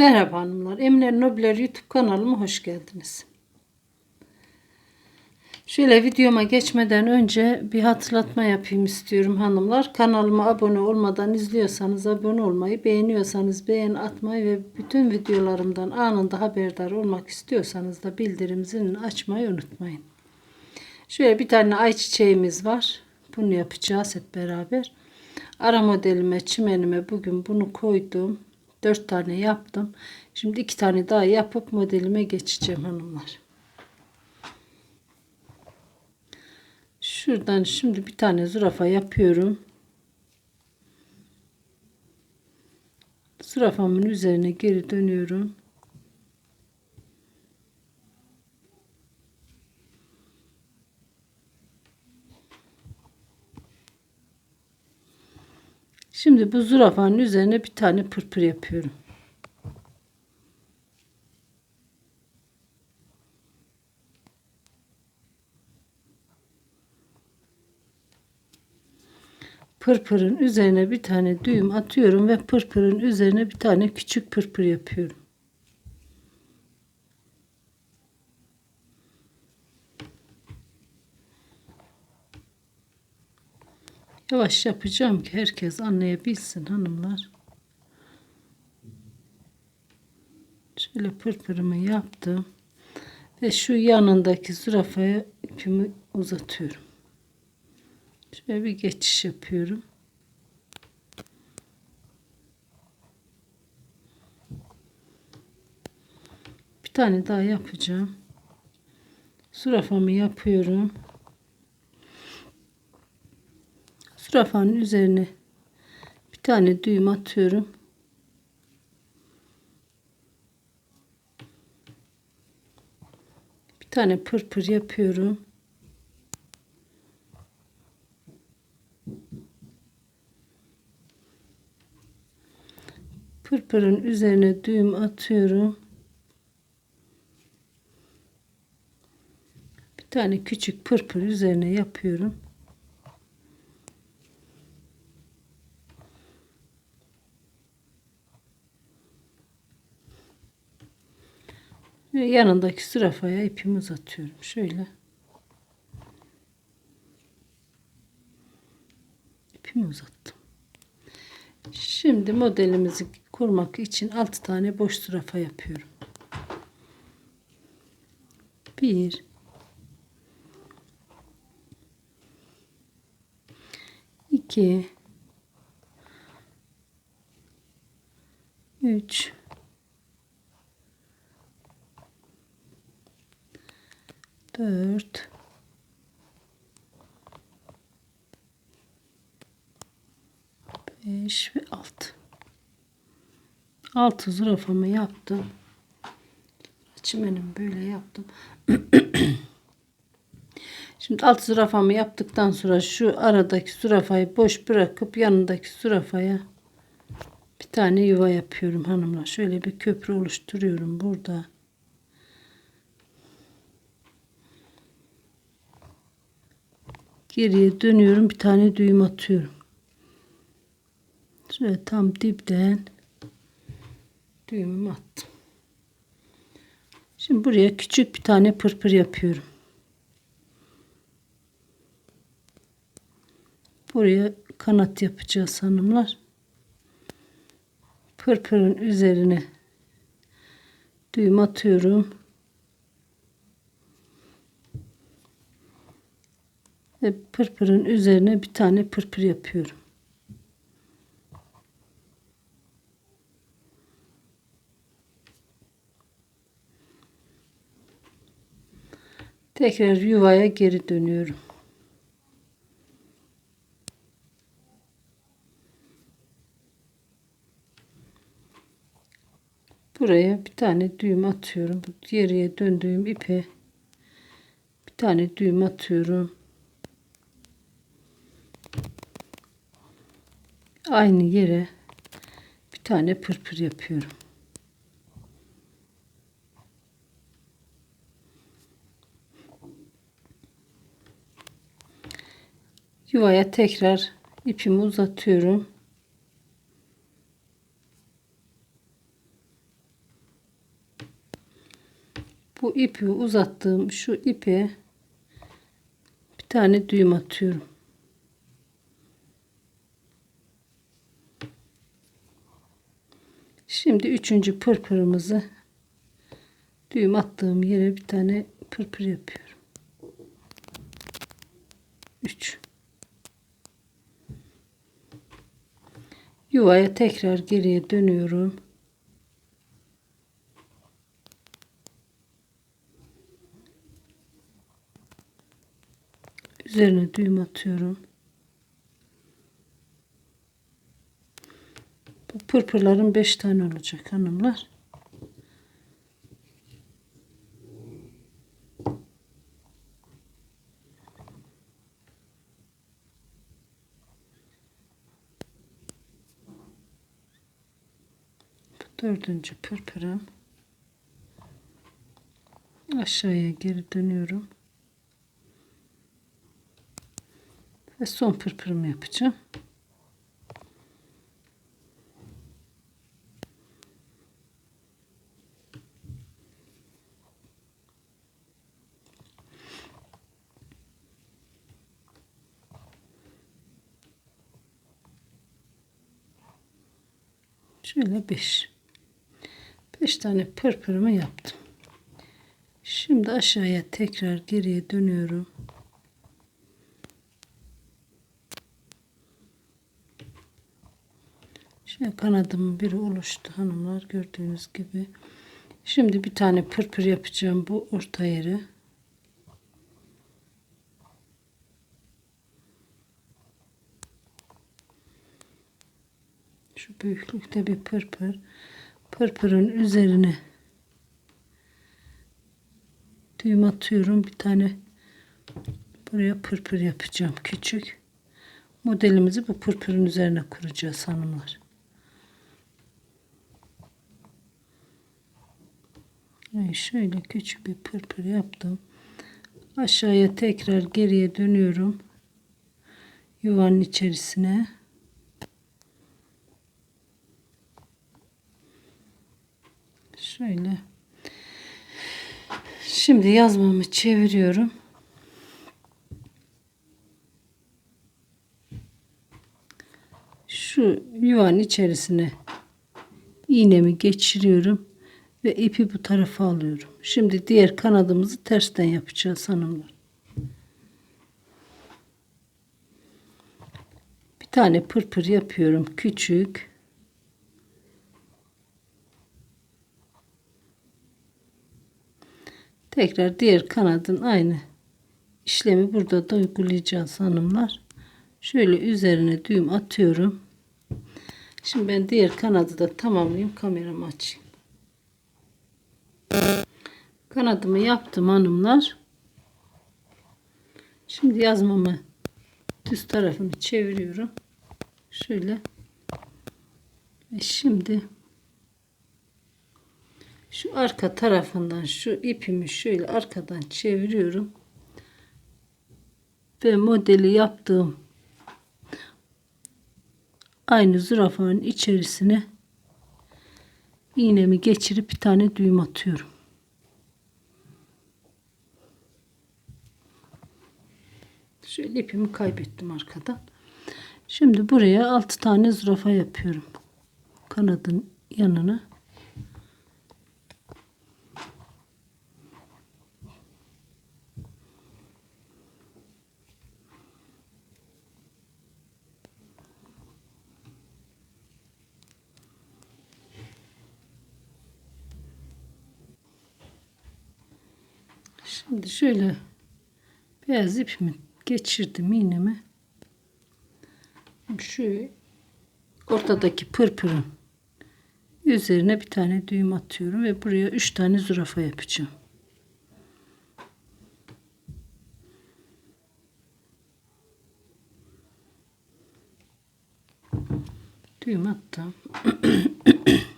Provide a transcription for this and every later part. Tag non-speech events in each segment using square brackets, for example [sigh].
Merhaba hanımlar. Emine Nobler YouTube kanalıma hoş geldiniz. Şöyle videoma geçmeden önce bir hatırlatma yapayım istiyorum hanımlar. Kanalıma abone olmadan izliyorsanız abone olmayı, beğeniyorsanız beğen atmayı ve bütün videolarımdan anında haberdar olmak istiyorsanız da bildirim zilini açmayı unutmayın. Şöyle bir tane ayçiçeğimiz var. Bunu yapacağız hep beraber. Ara modelime, çimenime bugün bunu koydum. 4 tane yaptım. Şimdi 2 tane daha yapıp modelime geçeceğim hanımlar. Şuradan şimdi bir tane zürafa yapıyorum. Zürafamın üzerine geri dönüyorum. Şimdi bu zürafanın üzerine bir tane pırpır yapıyorum. Pırpırın üzerine bir tane düğüm atıyorum ve pırpırın üzerine bir tane küçük pırpır yapıyorum. Yavaş yapacağım ki herkes anlayabilsin hanımlar. Şöyle pırpırımı yaptım. Ve şu yanındaki zürafaya ipimi uzatıyorum. Şöyle bir geçiş yapıyorum. Bir tane daha yapacağım. Zürafamı yapıyorum. Zürafanın üzerine bir tane düğüm atıyorum. Bir tane pırpır yapıyorum. Pırpırın üzerine düğüm atıyorum. Bir tane küçük pırpır üzerine yapıyorum. Ve yanındaki zürafaya ipimi uzatıyorum. Şöyle. İpimi uzattım. Şimdi modelimizi kurmak için 6 tane boş zürafa yapıyorum. 1 2 3 4 5 ve 6 6 zürafamı yaptım. Çimenim böyle yaptım. [clears throat] Şimdi alt zürafamı yaptıktan sonra şu aradaki zürafayı boş bırakıp yanındaki zürafaya bir tane yuva yapıyorum hanımlar. Şöyle bir köprü oluşturuyorum burada geriye dönüyorum bir tane düğüm atıyorum. Şöyle tam dipten düğümümü attım. Şimdi buraya küçük bir tane pırpır yapıyorum. Buraya kanat yapacağız hanımlar. Pırpırın üzerine düğüm atıyorum ve pırpırın üzerine bir tane pırpır yapıyorum. Tekrar yuvaya geri dönüyorum. Buraya bir tane düğüm atıyorum. Geriye döndüğüm ipe bir tane düğüm atıyorum. Aynı yere bir tane pırpır yapıyorum. Yuvaya tekrar ipimi uzatıyorum. bu ipi uzattığım şu ipe bir tane düğüm atıyorum. Şimdi üçüncü pırpırımızı düğüm attığım yere bir tane pırpır yapıyorum. 3 Yuvaya tekrar geriye dönüyorum. Üzerine düğüm atıyorum. Bu pırpırların 5 tane olacak hanımlar. Dördüncü pırpırım. Aşağıya geri dönüyorum. Ve son pırpırımı yapacağım. Şöyle 5. 5 tane pırpırımı yaptım. Şimdi aşağıya tekrar geriye dönüyorum. Şöyle kanadımın biri oluştu hanımlar gördüğünüz gibi. Şimdi bir tane pırpır yapacağım bu orta yere. Şu büyüklükte bir pırpır. Pırpırın üzerine düğüm atıyorum. Bir tane buraya pırpır yapacağım. Küçük. Modelimizi bu pırpırın üzerine kuracağız hanımlar. Evet, şöyle küçük bir pırpır yaptım. Aşağıya tekrar geriye dönüyorum. Yuvanın içerisine. Şöyle. Şimdi yazmamı çeviriyorum. Şu yuvanın içerisine iğnemi geçiriyorum ve ipi bu tarafa alıyorum. Şimdi diğer kanadımızı tersten yapacağız hanımlar. Bir tane pırpır yapıyorum küçük. Tekrar diğer kanadın aynı işlemi burada da uygulayacağız hanımlar. Şöyle üzerine düğüm atıyorum. Şimdi ben diğer kanadı da tamamlayayım. Kameramı açayım. Kanadımı yaptım hanımlar. Şimdi yazmamı düz tarafını çeviriyorum. Şöyle. Ve şimdi şu arka tarafından şu ipimi şöyle arkadan çeviriyorum. Ve modeli yaptığım aynı zürafanın içerisine iğnemi geçirip bir tane düğüm atıyorum. Şöyle ipimi kaybettim arkadan. Şimdi buraya 6 tane zürafa yapıyorum. Kanadın yanına. Şimdi şöyle beyaz ipimi geçirdim iğnemi. Şu ortadaki pırpırın üzerine bir tane düğüm atıyorum ve buraya üç tane zürafa yapacağım. Düğüm attım. [clears throat]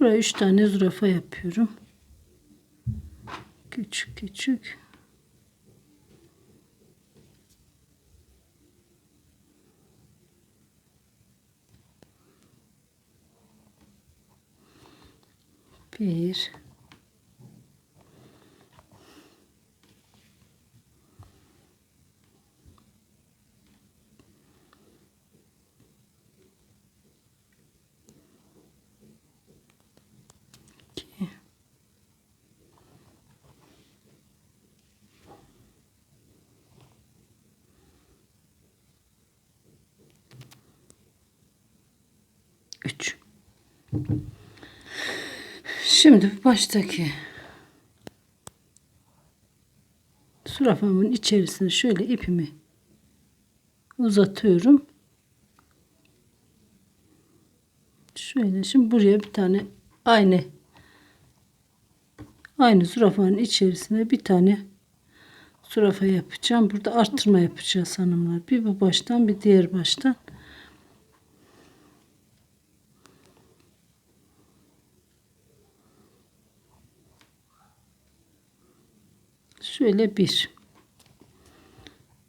Buraya üç tane zürafa yapıyorum. Küçük küçük. Bir. İki. Üç. Şimdi baştaki zürafamın içerisine şöyle ipimi uzatıyorum. Şöyle şimdi buraya bir tane aynı aynı zürafanın içerisine bir tane zürafa yapacağım. Burada artırma yapacağız hanımlar. Bir bu baştan bir diğer baştan. Şöyle bir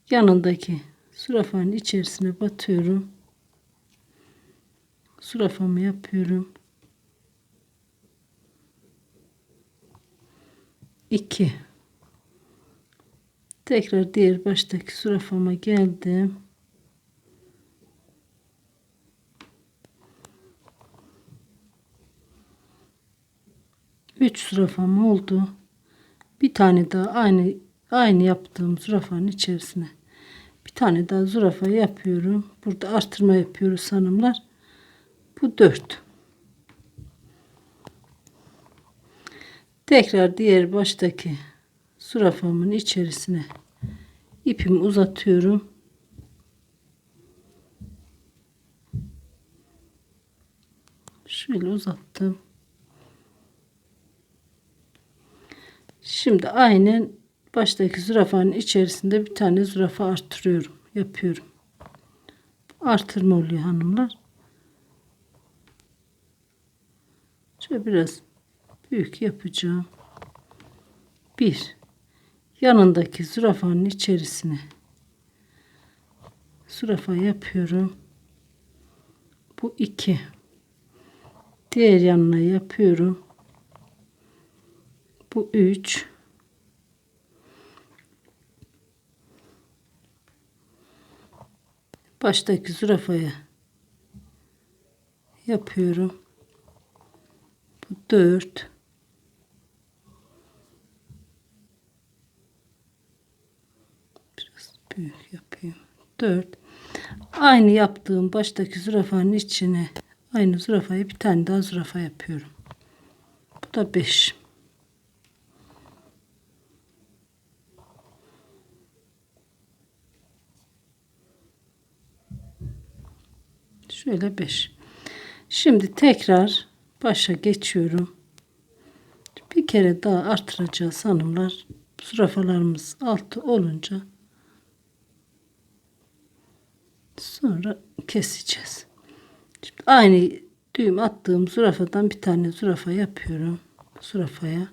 yanındaki zürafanın içerisine batıyorum. Zürafamı yapıyorum. 2 Tekrar diğer baştaki zürafama geldim. Üç zürafam oldu. Bir tane daha aynı aynı yaptığım zürafanın içerisine bir tane daha zürafa yapıyorum. Burada artırma yapıyoruz hanımlar. Bu 4. Tekrar diğer baştaki zürafamın içerisine ipimi uzatıyorum. Şöyle uzattım. Şimdi aynen baştaki zürafanın içerisinde bir tane zürafa artırıyorum. Yapıyorum. Artırma oluyor hanımlar. Şöyle biraz büyük yapacağım. Bir yanındaki zürafanın içerisine zürafa yapıyorum. Bu iki. Diğer yanına yapıyorum. Bu üç. Baştaki zürafaya yapıyorum. Bu dört. Biraz büyük yapayım. Dört. Aynı yaptığım baştaki zürafanın içine aynı zürafayı bir tane daha zürafa yapıyorum. Bu da beş. Şöyle 5. Şimdi tekrar başa geçiyorum. Bir kere daha artıracağız hanımlar. Zürafalarımız altı olunca sonra keseceğiz. Şimdi aynı düğüm attığım zürafadan bir tane zürafa yapıyorum. Zürafaya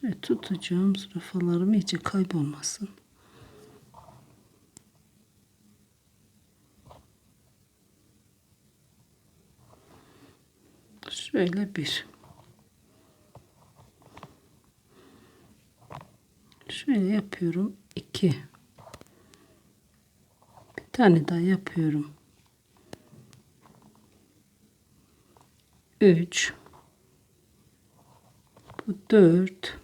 Şöyle tutacağım zürafalarım iyice kaybolmasın. Şöyle bir. Şöyle yapıyorum. iki. Bir tane daha yapıyorum. Üç. Bu dört.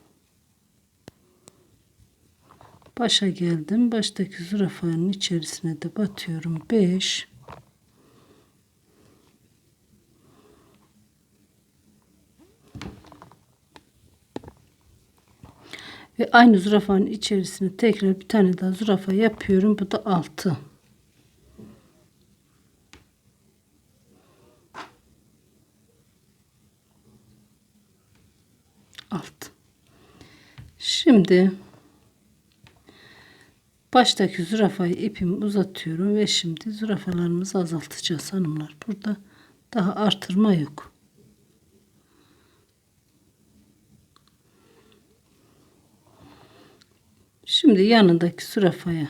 Başa geldim. Baştaki zürafanın içerisine de batıyorum. 5 Ve aynı zürafanın içerisine tekrar bir tane daha zürafa yapıyorum. Bu da 6. Alt. Şimdi Baştaki zürafayı ipimi uzatıyorum ve şimdi zürafalarımızı azaltacağız hanımlar. Burada daha artırma yok. Şimdi yanındaki zürafaya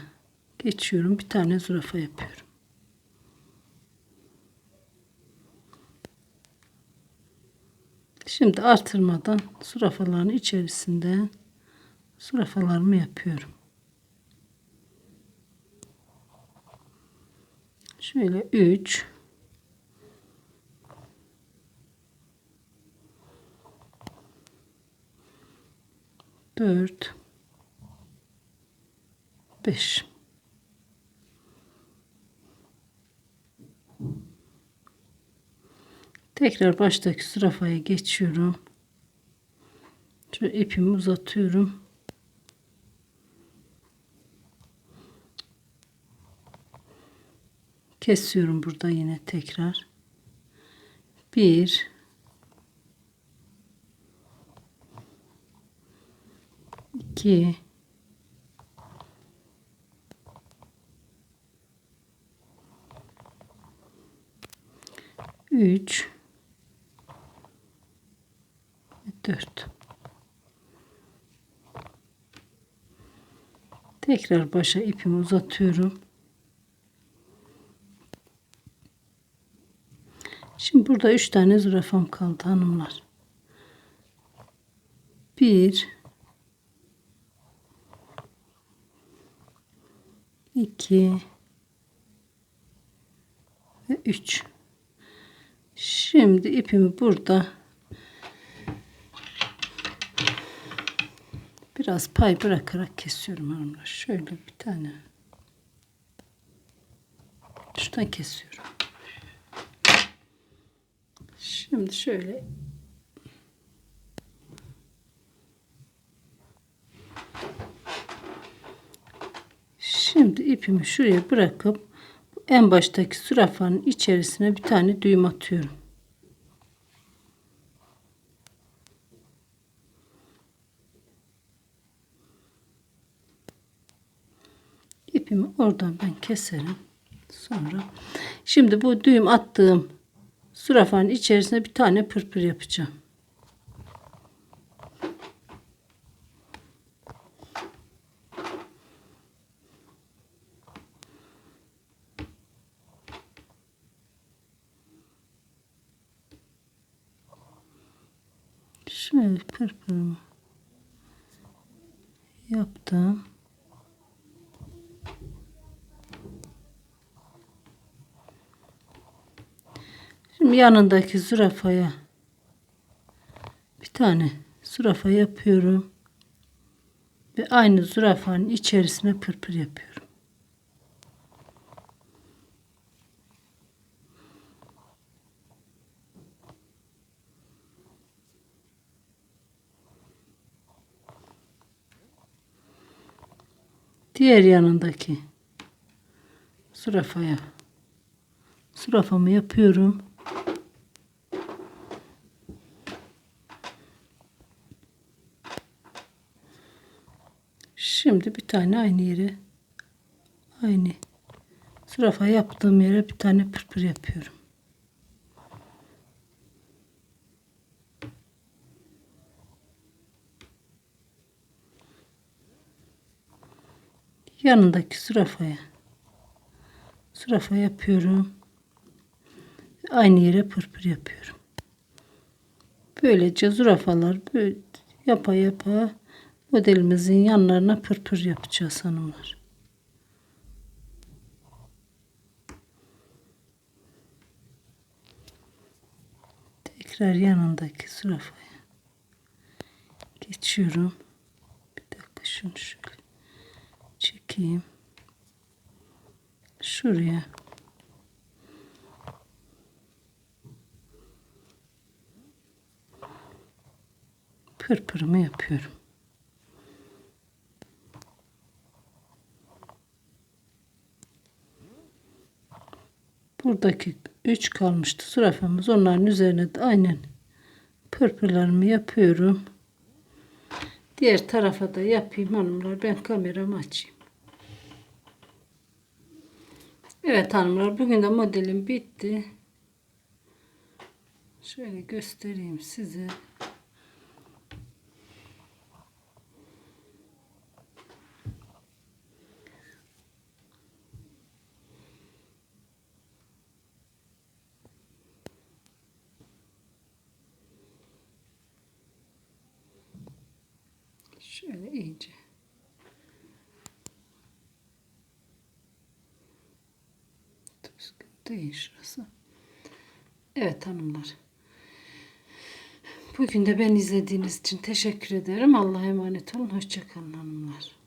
geçiyorum. Bir tane zürafa yapıyorum. Şimdi artırmadan zürafaların içerisinde zürafalarımı yapıyorum. Şöyle 3 4 5 Tekrar baştaki zürafaya geçiyorum. Şöyle ipimi uzatıyorum. Kesiyorum burada yine tekrar. Bir, iki, üç, dört. Tekrar başa ipimi uzatıyorum. Şimdi burada üç tane zürafam kaldı hanımlar. Bir, iki ve üç. Şimdi ipimi burada biraz pay bırakarak kesiyorum hanımlar. Şöyle bir tane. Şuradan kesiyorum. Şimdi şöyle Şimdi ipimi şuraya bırakıp en baştaki zürafanın içerisine bir tane düğüm atıyorum. İpimi oradan ben keserim. Sonra şimdi bu düğüm attığım zürafanın içerisine bir tane pırpır yapacağım. Şöyle pırpırımı yaptım. Yanındaki zürafaya bir tane zürafa yapıyorum. Ve aynı zürafanın içerisine pırpır yapıyorum. Diğer yanındaki zürafaya zürafamı yapıyorum. Bir tane aynı yere aynı zürafa yaptığım yere bir tane pırpır yapıyorum. yanındaki zürafaya zürafa yapıyorum. Aynı yere pırpır yapıyorum. Böylece zürafalar böyle yapa yapa modelimizin yanlarına pırpır yapacağız hanımlar. Tekrar yanındaki zürafaya geçiyorum. Bir dakika şunu şöyle çekeyim. Şuraya pırpırımı yapıyorum. Buradaki 3 kalmıştı zürafamız. Onların üzerine de aynen pırpırlarımı yapıyorum. Diğer tarafa da yapayım hanımlar. Ben kameramı açayım. Evet hanımlar bugün de modelim bitti. Şöyle göstereyim size. Şöyle iyice. Değil şurası. Evet hanımlar. Bugün de ben izlediğiniz için teşekkür ederim. Allah'a emanet olun. Hoşçakalın hanımlar.